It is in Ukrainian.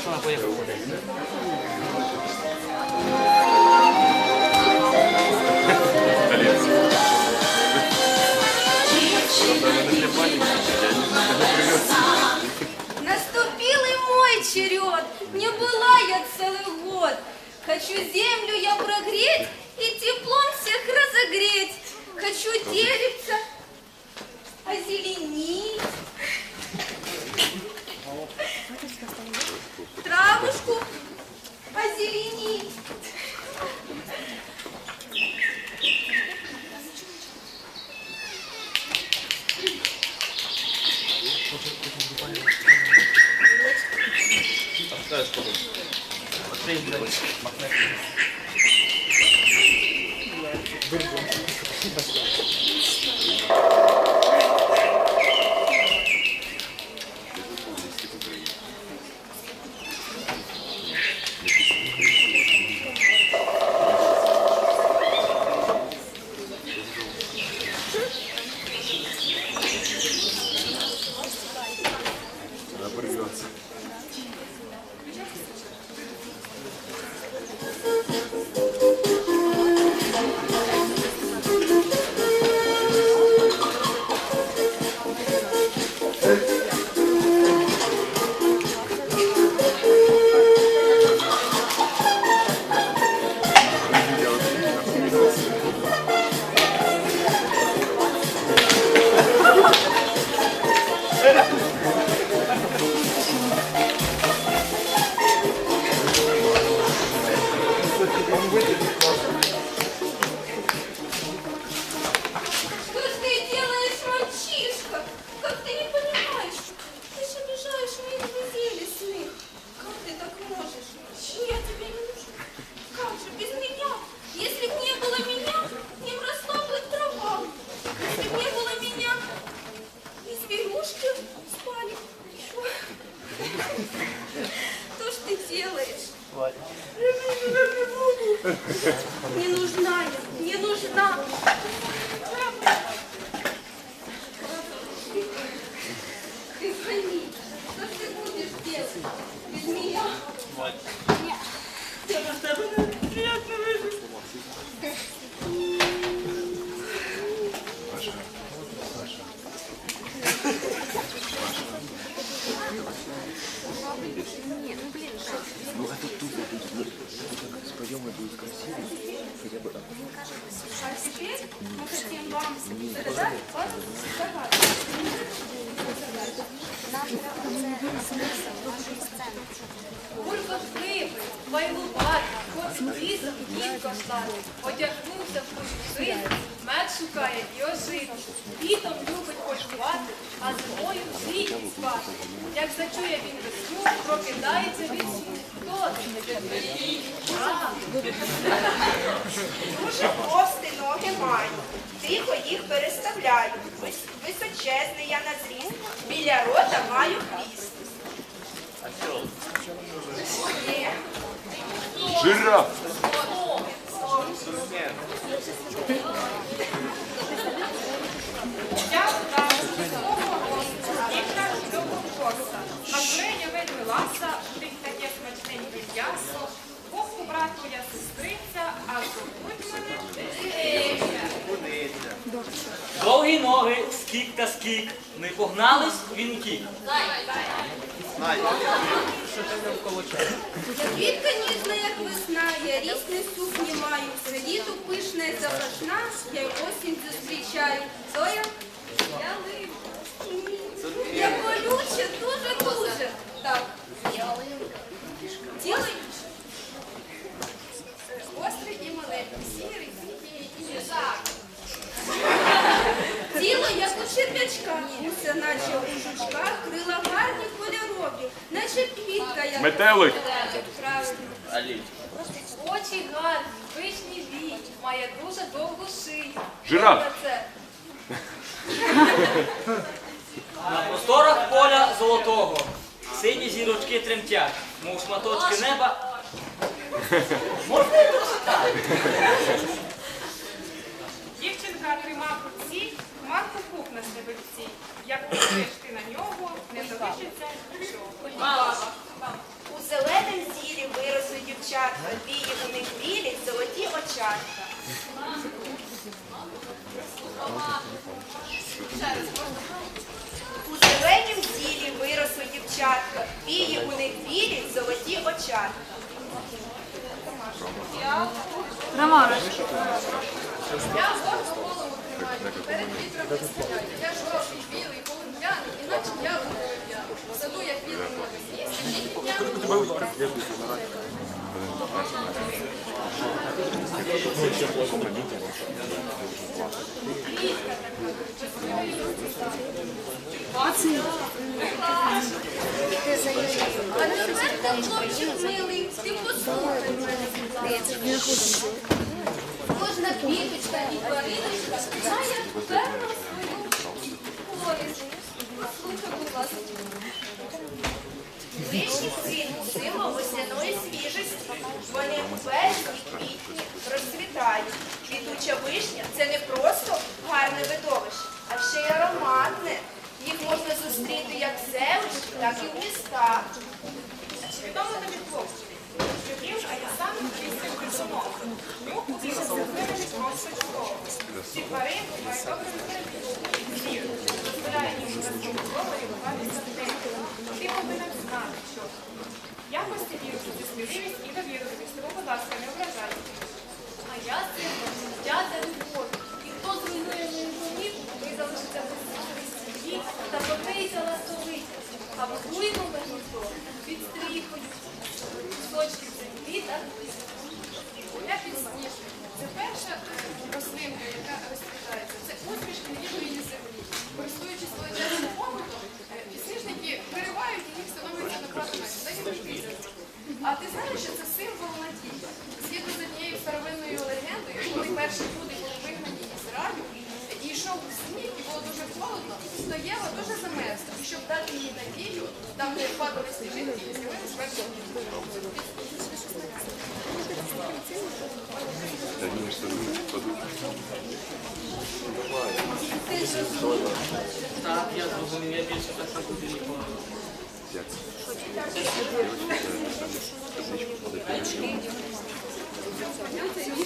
Що вона поїхала? Наступил и мой черед, не была я целый год. Хочу землю я прогреть Махнете. with it. Не нужна я, не нужна. Ты пойми, что ты будешь делать без меня? Мать. Я на тебя приятно вижу. Паша, Паша. Паша. Нет, ну блин, Катя. Ну, это А теперь мы хотим вам нам треба це смисл нашої лісом, дітко штати, одягнувся в кожухи, мед шукає і ожити. Літом любить полювати, а зимою в спати. Як зачує він весну, прокидається від сну. Хто це? Дуже товсті ноги маю, тихо їх переставляю. Височезний я на зріст, біля рота маю хвіст. Жираф! Я вдав свого гостя, дівка любокоса. Макреня вельми ласа, будить таке смачненьке м'ясо. Вовку брату я сестриця, а зовуть мене. Довгі ноги, скік та скік. Не погнались, він утік. Квітка ніжна, як весна, я рісне сукні маю, Літу пишна пишне і запашна, я й осінь зустрічаю. Зоя, я Я болюче, дуже-дуже. Метелик. Правильно. Очі гарні, пишні вій, має дуже довгу шию. Жираф. На просторах поля золотого. Сині зірочки тремтять, мов шматочки неба. Можна і дуже так? Дівчинка тримав у руці Марку Кук на стебельці. Як ти на нього, не залишиться нічого. Я гордо голову тримаю, перед вітром не стріляю. Я жовтий, білий, полум'яний, іначе я я. В саду, як на весні, сидіть днями. А тепер там хлопчик милий, ти послухай мене, квіточка ні твариночка має певну свою користь. Слухай, будь ласка. Вишні цвіт символ весняної свіжості. Вони березні, квітні, розцвітають. Квітуча вишня Ти повинен знати, що якості вірусу це сміливість і довірливість, тому, будь ласка, не ображайте. А я сильно, я за любов. Холодно, то Єва дуже замерзла. І щоб дати їй надію, там, де падали сніжинки, з'явились перші. Так, я зрозумів, я більше так не буду ніколи. Надо